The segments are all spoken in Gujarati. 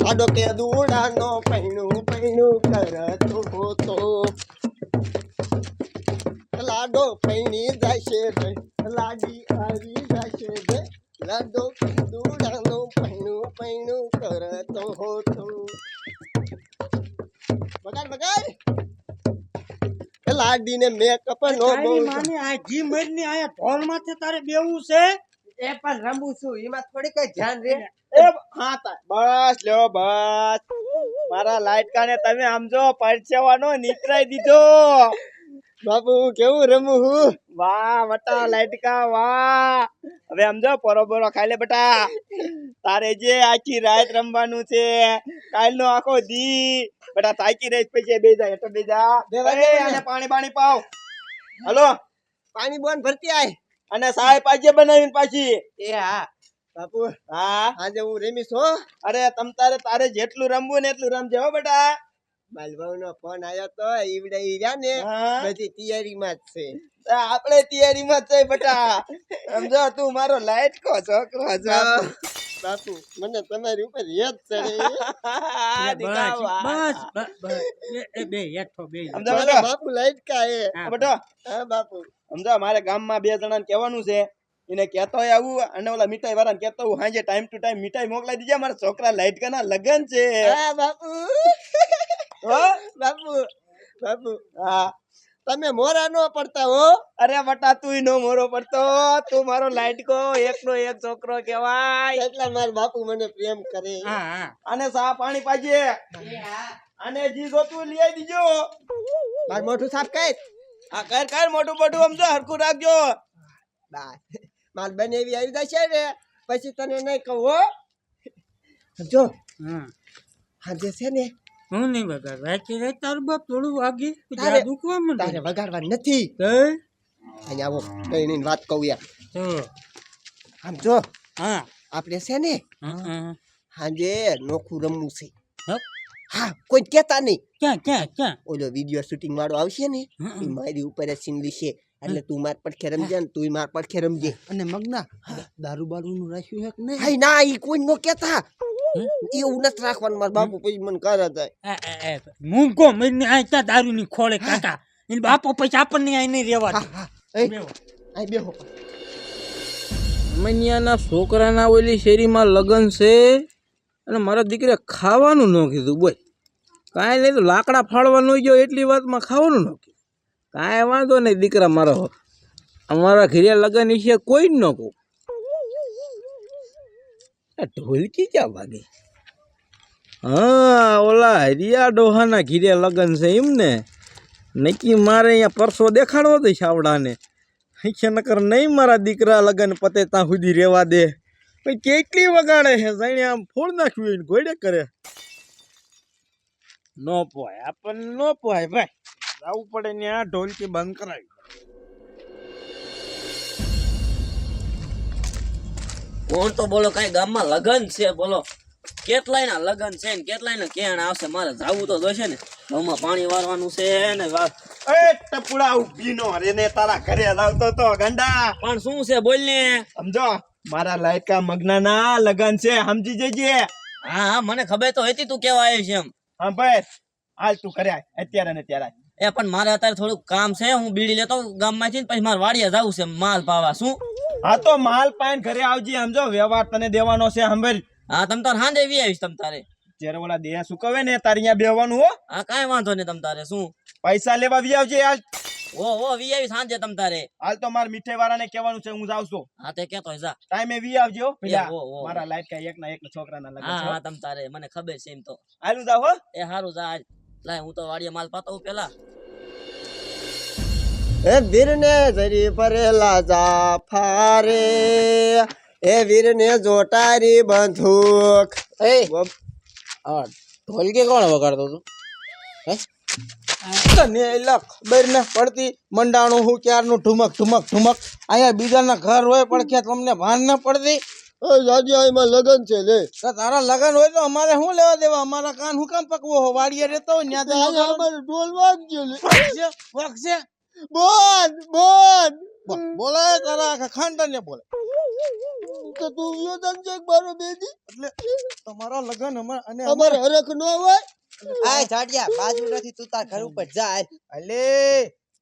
સાડો કે દુડાનો પૈણું પૈણું કરતો હોતો. લાડો પૈણી જશે રે લાડી આવી જશે રે. લાડો દુડાનો પૈણું પૈણું કરતો હોતો. બગાડ બગાડ. એ લાડીને મેકઅપ નો બહુ માને આ જી મરની આયા ઢોલ માથે તારે બેવું છે? એ પણ રમું છું એમાં થોડી કઈ ધ્યાન રે. એ હા તા. બસ લ્યો બસ. મારા લાઈટ કાને તમે સમજો પરસેવાનો નીતરાઈ દીધો. બાપુ કેવું રમું હું? વાહ બટા લાઈટકા વાહ. હવે સમજો બરોબરો ખાઈ લે બટા. તારે જે આખી રાત રમવાનું છે કાલનો આખો દી. બટા થાકી રહી પછી બે જાય તો બે જા. આને પાણી પાણી પાવ. હલો? પાણી બોન ભરતી આય. અને સાહેબ આજે બનાવીને પાછી. એ હા. બાપુ હા? આજે હું રમીશ હો. અરે તમ તારે તારે જેટલું રમવું ને એટલું રમજે હો બેટા. બાલભાઈ નો ફોન આવ્યો તો ઈવડે ઈર્યા ને હા? તૈયારી માં જ છે. આપણે તૈયારી માં છે બેટા. સમજો તું મારો લાઈટ કો છોકરો છો. બાપુ મને તમારી ઉપર યાદ છે બસ બસ બે હેઠો બે. સમજો બાપુ લાઈટ કા એ હા, બેટો? હા બાપુ. સમજો મારે ગામમાં બે જણાને કહેવાનું છે. એને કહેતો હોય આવું અને ઓલા મીઠાઈ વાળાને કહેતો હું સાંજે ટાઈમ ટુ ટાઈમ મીઠાઈ મોકલાઈ દીજે મારા છોકરા લાઈટ કના લગન છે. હા બાપુ. હો? બાપુ બાપુ. હા. તમે મોરા નો પડતા હો. અરે બટા તું નો મોરો પડતો તું મારો લાઈટ કો એકનો એક છોકરો કહેવાય. એટલે મારા બાપુ મને પ્રેમ કરે. હા હા. અને સા પાણી પાજે? અને જી જોતું લઈ આવી દીજો. મારું મોઢું સાફ કર. આ કર કર મોટું મોટું સમજો હરખું રાખજો. બા માર બને એવી આવી જશે ને પછી તને નહીં કહું હો. જો હા. આજે છે ને. હું નહીં બગાડ વાંચી રહે તારું બાપ થોડું વાગી તારે- દુખવા મને તારે વગાડવા નથી. અહીંયા આવો કઈ વાત કહું યાર આમ જો હા. આપણે છે ને હા, હા. નોખું રમવું છે. હા? કોઈ કહેતા નહીં. ક્યાં ક્યાં ક્યાં? ઓલો વીડિયો શૂટિંગ વાળો આવશે ને એ મારી ઉપર સીનવી છે. એટલે તું માર પડખે રમજે ને તું માર પડખે રમજે અને મગના દારૂ બારૂ નું રાખ્યું છે કે નહીં? હાય ના ઈ કોઈ નો કેતા એવું નથી રાખવાનું મારા બાપુ પછી મને કરે થાય હું કો મને આ દારૂ દારૂની ખોળે કાકા. એને બાપો પછી આપણને અહીં નહીં રહેવા દે. હા હા બેહો. આ છોકરાના ઓલી શેરીમાં લગ્ન છે અને મારા દીકરે ખાવાનું ન કીધું બોય કાંઈ નહીં તો લાકડા ફાળવા ન ગયો એટલી વાતમાં ખાવાનું ન કીધું. કાંઈ વાંધો નહીં, દીકરા મારો. અમારા ઘરે લગન વિશે કોઈ જ ન કહું. ઢોલકી ક્યાં વાગે? હા, ઓલા હરિયા ડોહાના ઘીરે લગ્ન છે એમ ને નક્કી મારે અહીંયા પરસો દેખાડવો દે છાવડાને. છે નકર નહીં મારા દીકરા લગન પતે ત્યાં સુધી રહેવા દે. પછી કેટલી વગાડે છે, જાણે આમ ફોડ નાખ્યું ઘોડે કરે. નો પોય આપણને નો પોય ભાઈ. જવું પડે ત્યાં ઢોલકી બંધ કરાવી કોણ તો બોલો કઈ ગામમાં લગન છે બોલો. કેટલાય ના લગન છે ને કેટલાય ના કેણ આવશે? મારે જાવું તો જોશે ને. ઘઉંમાં પાણી વારવાનું છે ને એ ટપુડા ઊભી નો રે ને તારા ઘરે લાવતો તો ગંડા. પણ શું છે બોલ ને. સમજો મારા લાયકા મગનાના લગન છે સમજી જજે. હા હા મને ખબર તો હતી તું કેવા આવ્યો છે એમ. હા ભાઈ હાલ તું કર્યા અત્યારે ને ત્યારે. એ પણ મારે અત્યારે થોડુંક કામ છે હું બીડી લેતો ગામમાંથી ને પછી મારે વાડીએ જવું છે માલ પાવા શું? હા તો માલ પાઈ ઘરે આવજે સમજો વ્યવહાર તને દેવાનો છે સાંભળ. હા તમ તાર હાંજે વી આવીશ તમ તારે. જ્યારે ઓલા દેહ કહે ને તારે અહીંયા બેવાનું હો. હા કાંઈ વાંધો નહીં તમ તારે શું? પૈસા લેવા વી આવજે હાલ. ઓ ઓ વી આવી સાંજે તમ તારે. હાલ તો માર મીઠાઈ વાળાને કહેવાનું છે હું જાઉં છું. હા તે કેતો જા. ટાઈમે વી આવજો પેલા. હો, હો. મારા લાઈટ કા એક ના એક છોકરાના લગન હા હા. તમ તારે મને ખબર છે એમ તો. હાલું જાવ હો. એ હારું જા આજ. લાય હું તો વાડીએ માલ પાતો પેલા. એ વીરને જરી ભરેલા જાફારે. એ વીરને જોટારી બંધુક. એ ઢોલકી કોણ વગાડતો તું હે? તને એલા ખબર ન પડતી મંડાણું હું ક્યારનું? ઠુમક ઠુમક ઠુમક અહીંયા બીજાના ઘર હોય પણ ક્યાં તમને ભાન ન પડતી? જાજી એમાં લગન છે લે. તારા લગન હોય તો અમારે શું લેવા દેવા? અમારા કાન હું કામ પકવો હો? વાડીએ રહેતો હોય ત્યાં અમારે ઢોલ વાગજો લે. વગશે. બોન બોલ. બોલે. તારા આખા ખાનદાન બોલે. તો તું યો સમજે બારો બેજી એટલે તમારા લગન અમાર અને અમારે હરખ ન હોય. આ જાડિયા બાજુ નથી તું તાર ઘર ઉપર જા હાલ. અલે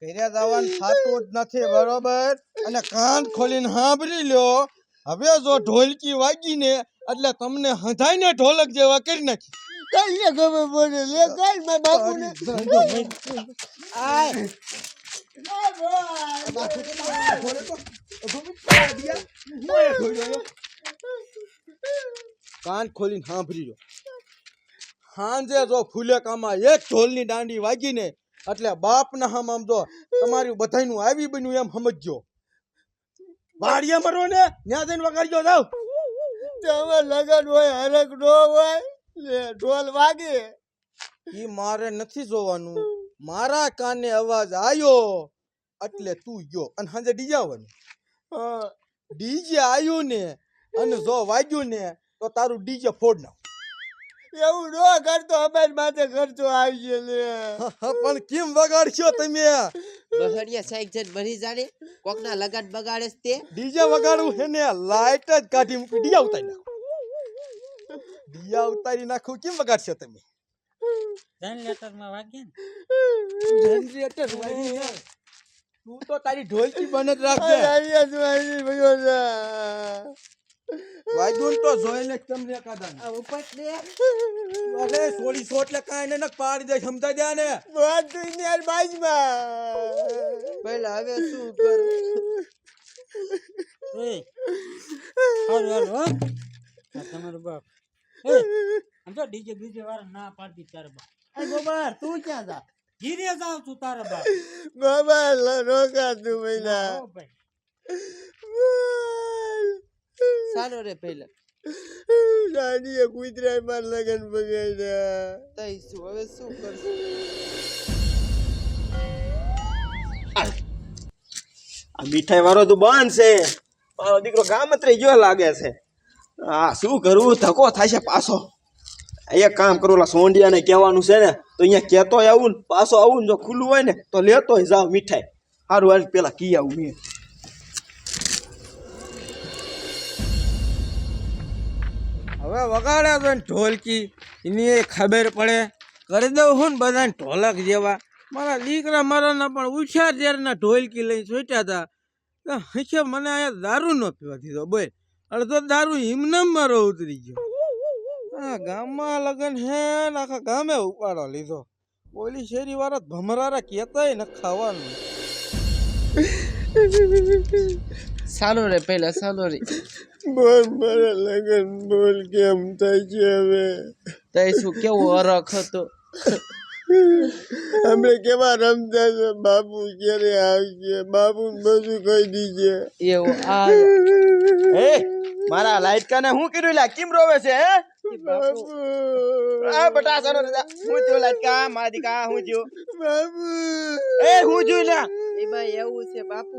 ઘરે જવાનું થતું જ નથી બરોબર? અને કાન ખોલીને સાંભળી લ્યો. હવે જો ઢોલકી વાગીને એટલે તમને હંધાઈને ઢોલક જેવા કરી નાખી. કઈ ગમે બોલે લે કઈ બાપુને. આય. કાન ખોલીને સાંભળી લો સાંજે જો ફૂલે કામાં એક ઢોલની દાંડી વાગીને એટલે બાપના હમ આમ જો તમારું બધાયનું આવી બન્યું એમ સમજજો વાડીએ મરો ને ત્યાં જઈને વગાડજો જાવ તમારે લગન હોય હરખ ન હોય લે ઢોલ વાગે ઈ મારે નથી જોવાનું મારા કાને અવાજ આવ્યો એટલે તું ગયો અને સાંજે ડીજે આવવાનું. ડીજે આવ્યું ને અને જો વાગ્યું ને તો તારું ડીજે ફોડ નાખ. એવું ન કરતો અમારી માથે ખર્ચો આવશે લે. પણ કેમ વગાડશો તમે? બહરિયા સાઈક જન ભરી જાણે કોકના લગન બગાડે છે તે. ડીજે વગાડવું છે ને લાઈટ જ કાઢી મૂકી ડીયા ઉતારી નાખો. ડીયા ઉતારી નાખું કેમ વગાડશો તમે? ને. જનરેટર તું તો તારી ઢોલકી બને રાખજે. અહીંયા સુવાજી ભયો વાગ્યું તો જોઈને તમને આ ઉપર દે. અરે સોળી સો એટલે કાંઈ ને પાડી દે સમજાઈ દે ને? વાત તું યાર બાજમાં. પહેલા હવે શું કરું? એ હારું હારું હો. તમારો બાપ. એ આમ ડીજે બીજે વાળા ના પાડતી તારે બા. એ ગોબર તું ક્યાં જા? ઘીરે જાવ તું તારા બા. બાબા લ- રોકા તું હો સાનો રે પહેલા. દાદીએ કુતરાય માર લગન બગાડ્યા. તઈ શું હવે શું કરશું? આ મીઠાઈ વાળો તો બંધ છે. મારો દીકરો ગામ જ ગયો લાગે છે. આ શું કરવું? ધક્કો થાય છે પાછો. એક કામ કરું ઓલા સોંડિયાને કહેવાનું છે ને, તો અહીંયા કહેતો આવું ને, પાછો આવું જો ખુલ્લું હોય ને, તો લેતો જાવ મીઠાઈ. સારું હાલ પેલા કી આવું મેં. હવે વગાડે તો ઢોલકી, એની એ ખબર પડે. કરી દઉં હું ને બધાને ઢોલક જેવા. મારા દીકરા મારાના પણ ઉછાર જ્યારે ઢોલકી લઈને છૂટ્યા હતા. તો હશે મને અહીંયા દારૂ ન પીવા દીધો બોલ. અડધો દારૂ હિમનામ મારો ઉતરી ગયો. આ ગામમાં લગન હે ને આખા ગામે ઉપાડો લીધો. ઓલી શેરી વાળા ભમરારા કહેતાય ન ખાવાનું. સાનો રે પહેલા સાલો રે. બોલ મારા લગન બોલ કેમ થાય છે હવે? તઈ શું કેવો અરખ હતો? અમે કેવા રમતા છે? બાપુ ક્યારે આવશે? બાપુ બધું કહી દીજે. એવું આ હે? મારા લાઈટ કાને હું કર્યું લા કેમ રોવે છે હે? બાપુ આ બટા સરો હું જો લાઈટ કા મારા દીકા હું જો બાપુ. એ હું થયું લ્યા એમાં એવું છે બાપુ.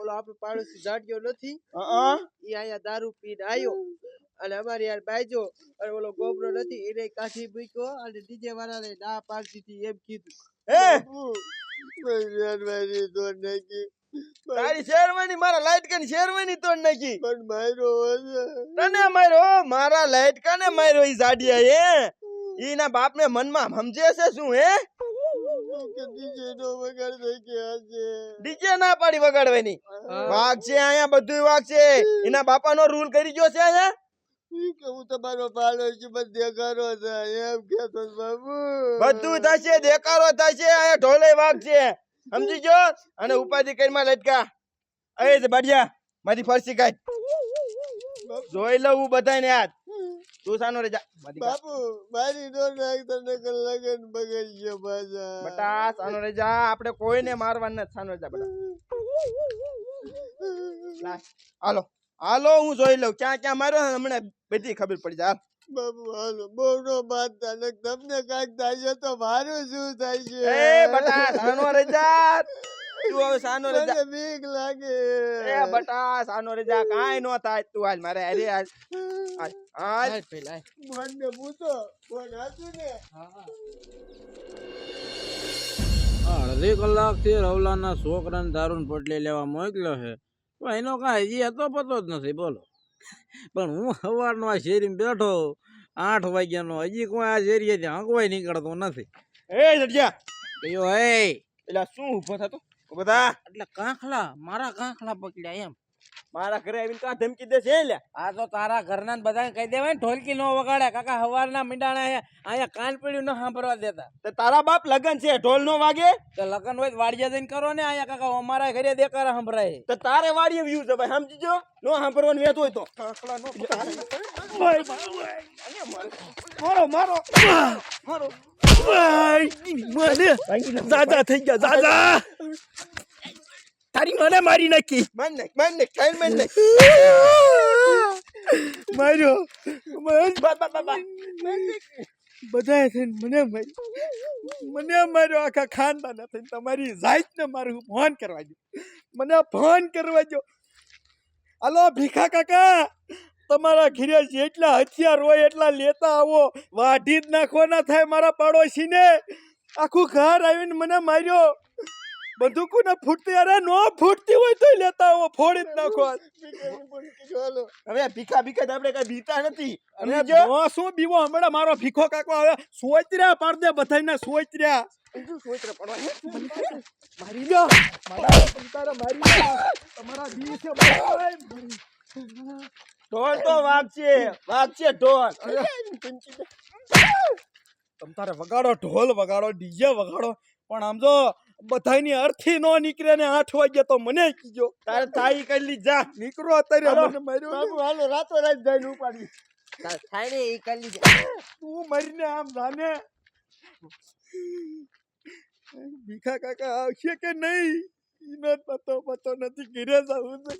ઓલો આપણો પાડોશી જાડ્યો નથી. હા ઈ આયા દારૂ પીને આયો. અને અમારે યાર બાઈજો અને ઓલો ગોબરો નથી એને કાઠી મૂક્યો અને ડીજે વાળાને ના પાડતી હતી એમ કીધું. એ મહેરબાની તો નાખી તારી શેરવાની મારા લાઈટ કાની શેરવાની તોડ નાખી. પણ મારો તને માર્યો મારા લાઈટ કાને માર્યો ઈ જાડિયા એ ઈના બાપને મનમાં સમજે છે શું હે? નો ડીજે ના પાડી વગાડવાની. વાઘ છે અહીંયા બધું વાઘ છે. એના બાપાનો રૂલ કરી ગયો છે અહીંયા? ઈ હું તમારો પાડો છું પણ દેખાડો થાય એમ કેતો બાબુ. બધું થશે દેકારો થશે અહીંયા ઢોલે વાઘ છે. સમજી ગયો? અને ઉપાધિ કરીમાં લટકા. એ જ બઢિયા મારી ફરસી કાઢ. જોઈ લઉં હું બધાને યાદ. તું સાનો રે બાપુ મારી નો નાખ તને લગન બગડી ગયો બાજા બટા સાનો રે જા. આપણે કોઈને મારવા નથી. સાનો રે જા બટા. હાલો. હાલો હું જોઈ લઉં. ક્યાં ક્યાં માર્યો હમણાં બધી ખબર પડી જાય. હાલ. બાપુ હાલો? બહુ નો બાંધતા ને તમને કાંઈક થાય છે તો મારું શું થાય છે? એ બટા સાનો રે તું હવે સાનો રે બીક લાગે. એ બટા સાનો રે કાંઈ નો થાય તું હાલ મારે. અરે હાલ. હાલ પહેલા મને પૂછો કોણ હતું ને અડધી કલાકથી રવલાના છોકરાને દારૂન પોટલી લેવા મોકલ્યો છે. તો એનો કાંઈ હજી હતો પતો જ નથી. બોલો. પણ હું સવારનો આ શેરીમાં બેઠો આઠ વાગ્યાનો હજી કોઈ આ શેરીએથી કોઈ નીકળતો નથી. એ જડિયા કયો એ! એટલે શું ઊભો થતો? બધા એટલે કાંખલા મારા કાંખલા પકડ્યા એમ. મારા ઘરે આવીને કા ધમકી દે છે લ્યા આ તો તારા ઘરના બધાને કહી દેવાય ને ઢોલકી નો વગાડે. કાકા હવારના મીંડાણા અહીંયા કાન પીડ્યું ન સાંભળવા દેતા. તો તારા બાપ લગન છે ઢોલ નો વાગે? તો લગન હોય તો વાડિયા જઈને કરો ને અહીંયા કાકા અમારા ઘરે દેકારા સંભળાય. તો તારે વાડીએ વ્યૂ છે ભાઈ સમજીજો? નો સાંભળવાનું વેત હોય તો. મારો મારો. મારો. દાદા થઈ ગયા દાદા તારી મને મારી નાખી માન નાખ માન નાખ ખાઈ માન નાખ માર્યો મન બાબા બાબા બા બધા થઈને મને માર્યો મને માર્યો આખા ખાનદાન થઈને તમારી જાતને મારું ફોન કરવા દો મને ફોન કરવા દો હાલો ભીખા કાકા તમારા ઘીરે જેટલા હથિયાર હોય એટલા લેતા આવો વાઢી જ નાખો ના થાય મારા પાડોશીને આખું ઘર આવીને મને માર્યો બંદૂકો ના ફૂટતી? અરે નો ફૂટતી હોય તો લેતા આવો ફોડી જ નાખો હવે ભીખા ભીખા આપણે કઈ બીતા નથી. અને જો શું બીવો? હમણાં મારો ભીખો કાકો આવે. સોચર્યા પાડ દે બધાને સોચર્યા મારી દો તમારા દી છે ઢોલ તો વાગશે વાગશે ઢોલ. તમ તારે વગાડો ઢોલ વગાડો ડીજે વગાડો. પણ આમ જો બધાની અર્થી નો નીકળે ને આઠ વાગે તો મને કીજો. તારે થાઈ કરી જા. નીકળો અત્યારે. મને માર્યો બાબુ હાલો રાતો રાત જઈને ઉપાડી તાર થાય ને એ કરી લીધે તું મરીને આમ જાને ભીખા કાકા આવશે કે નહીં? ઈનો પતો પતો નથી ઘરે જવું છે.